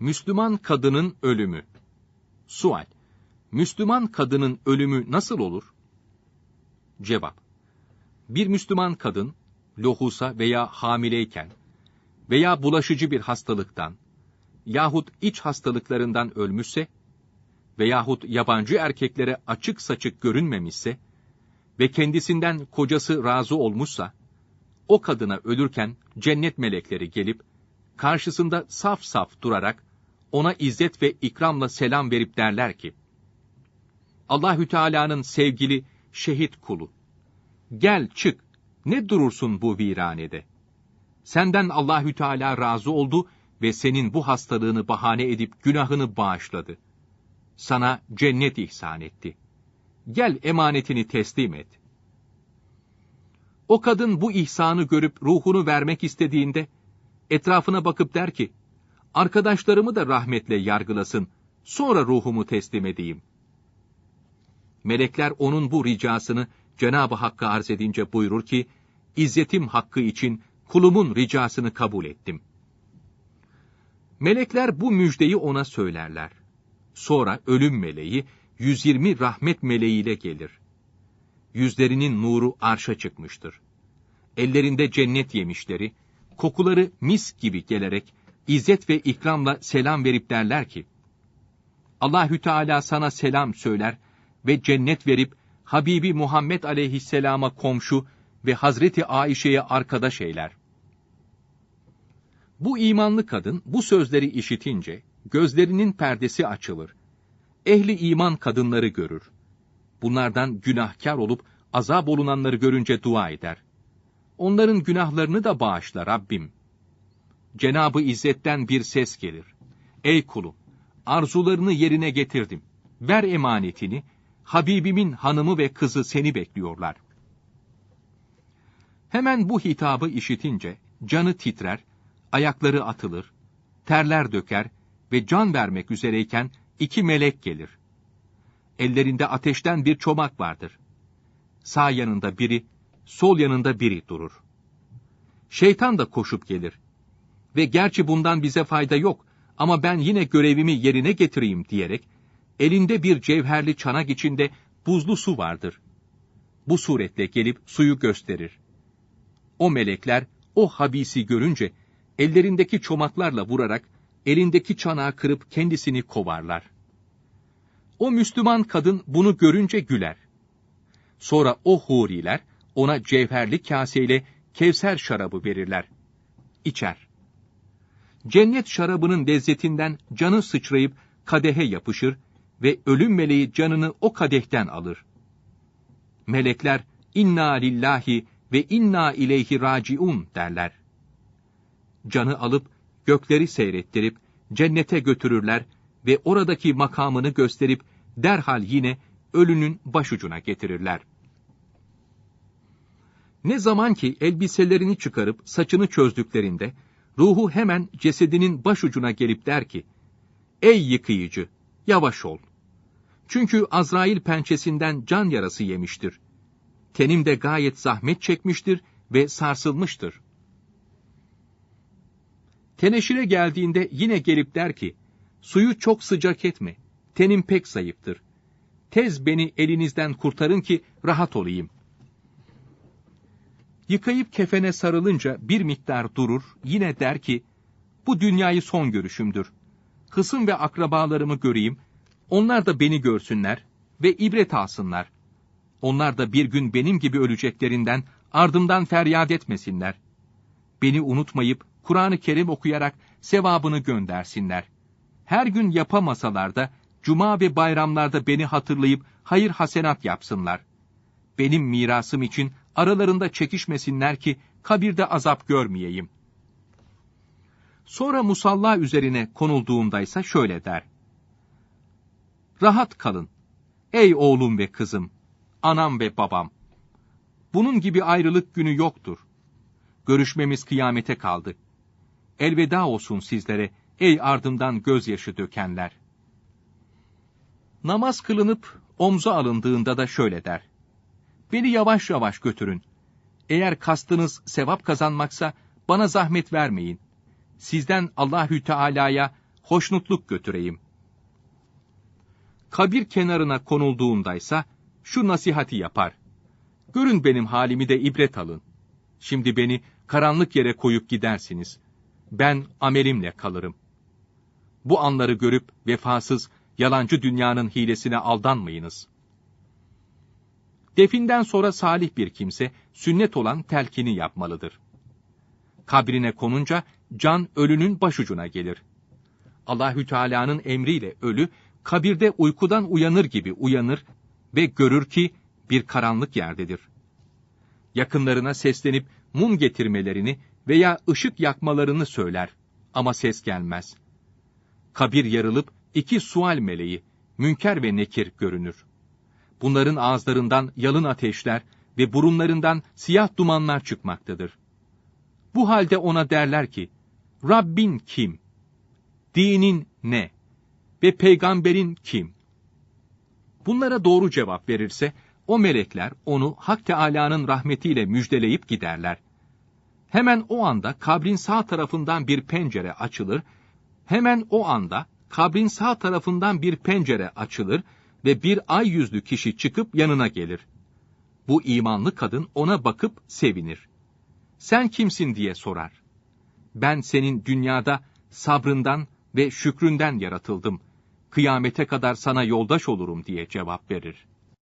Müslüman kadının ölümü. Sual. Müslüman kadının ölümü nasıl olur? Cevap. Bir Müslüman kadın, lohusa veya hamileyken veya bulaşıcı bir hastalıktan yahut iç hastalıklarından ölmüşse veyahut yabancı erkeklere açık saçık görünmemişse ve kendisinden kocası razı olmuşsa, o kadına ölürken cennet melekleri gelip, karşısında saf saf durarak, ona izzet ve ikramla selam verip derler ki, Allahü Teala'nın sevgili şehit kulu, gel çık, ne durursun bu viranede? Senden Allahü Teala razı oldu ve senin bu hastalığını bahane edip günahını bağışladı. Sana cennet ihsan etti. Gel emanetini teslim et. O kadın bu ihsanı görüp ruhunu vermek istediğinde, etrafına bakıp der ki, arkadaşlarımı da rahmetle yargılasın, sonra ruhumu teslim edeyim. Melekler onun bu ricasını Cenab-ı Hakk'a arz edince buyurur ki, İzzetim hakkı için kulumun ricasını kabul ettim. Melekler bu müjdeyi ona söylerler. Sonra ölüm meleği 120 rahmet meleğiyle gelir. Yüzlerinin nuru arşa çıkmıştır. Ellerinde cennet yemişleri, kokuları mis gibi gelerek izzet ve ikramla selam verip derler ki, Allahü Teala sana selam söyler ve cennet verip Habibi Muhammed aleyhisselama komşu ve Hazreti Aişe'ye arkadaş eyler. Bu imanlı kadın bu sözleri işitince gözlerinin perdesi açılır. Ehli iman kadınları görür. Bunlardan günahkar olup azap olunanları görünce dua eder. Onların günahlarını da bağışla Rabbim. Cenabı İzzet'ten bir ses gelir. Ey kulum, arzularını yerine getirdim. Ver emanetini, Habibimin hanımı ve kızı seni bekliyorlar. Hemen bu hitabı işitince canı titrer, ayakları atılır, terler döker ve can vermek üzereyken iki melek gelir. Ellerinde ateşten bir çomak vardır. Sağ yanında biri, sol yanında biri durur. Şeytan da koşup gelir. Ve gerçi bundan bize fayda yok ama ben yine görevimi yerine getireyim diyerek, elinde bir cevherli çanak içinde buzlu su vardır. Bu suretle gelip suyu gösterir. O melekler o habisi görünce ellerindeki çomaklarla vurarak elindeki çanağı kırıp kendisini kovarlar. O Müslüman kadın bunu görünce güler. Sonra o huriler ona cevherli kaseyle Kevser şarabı verirler. İçer. Cennet şarabının lezzetinden canı sıçrayıp kadehe yapışır ve ölüm meleği canını o kadehten alır. Melekler inna lillahi ve inna ileyhi raciun derler. Canı alıp gökleri seyrettirip cennete götürürler ve oradaki makamını gösterip derhal yine ölünün başucuna getirirler. Ne zaman ki elbiselerini çıkarıp saçını çözdüklerinde, ruhu hemen cesedinin başucuna gelip der ki, Ey yıkayıcı, yavaş ol. Çünkü Azrail pençesinden can yarası yemiştir. Tenim de gayet zahmet çekmiştir ve sarsılmıştır. Teneşire geldiğinde yine gelip der ki, suyu çok sıcak etme, tenim pek zayıftır. Tez beni elinizden kurtarın ki rahat olayım. Yıkayıp kefene sarılınca bir miktar durur, yine der ki, bu dünyayı son görüşümdür. Kısım ve akrabalarımı göreyim, onlar da beni görsünler ve ibret alsınlar. Onlar da bir gün benim gibi öleceklerinden ardımdan feryat etmesinler. Beni unutmayıp Kur'an-ı Kerim okuyarak sevabını göndersinler. Her gün yapamasalar da cuma ve bayramlarda beni hatırlayıp hayır hasenat yapsınlar. Benim mirasım için aralarında çekişmesinler ki kabirde azap görmeyeyim. Sonra musalla üzerine konulduğundaysa şöyle der. Rahat kalın. Ey oğlum ve kızım, anam ve babam. Bunun gibi ayrılık günü yoktur. Görüşmemiz kıyamete kaldı. Elveda olsun sizlere, ey ardımdan gözyaşı dökenler. Namaz kılınıp omza alındığında da şöyle der. Beni yavaş yavaş götürün. Eğer kastınız sevap kazanmaksa bana zahmet vermeyin. Sizden Allahü Teala'ya hoşnutluk götüreyim. Kabir kenarına konulduğundaysa şu nasihati yapar. Görün benim halimi de ibret alın. Şimdi beni karanlık yere koyup gidersiniz. Ben amelimle kalırım. Bu anları görüp vefasız, yalancı dünyanın hilesine aldanmayınız. Definden sonra salih bir kimse sünnet olan telkini yapmalıdır. Kabrine konunca can ölünün başucuna gelir. Allahü Teala'nın emriyle ölü kabirde uykudan uyanır gibi uyanır ve görür ki bir karanlık yerdedir. Yakınlarına seslenip mum getirmelerini veya ışık yakmalarını söyler ama ses gelmez. Kabir yarılıp iki sual meleği, Münker ve Nekir görünür. Bunların ağızlarından yalın ateşler ve burunlarından siyah dumanlar çıkmaktadır. Bu halde ona derler ki, Rabbin kim? Dinin ne? Ve peygamberin kim? Bunlara doğru cevap verirse, o melekler onu Hak Teâlâ'nın rahmetiyle müjdeleyip giderler. Hemen o anda kabrin sağ tarafından bir pencere açılır, hemen o anda kabrin sağ tarafından bir pencere açılır ve bir ay yüzlü kişi çıkıp yanına gelir. Bu imanlı kadın ona bakıp sevinir. Sen kimsin diye sorar. Ben senin dünyada sabrından ve şükründen yaratıldım. Kıyamete kadar sana yoldaş olurum diye cevap verir.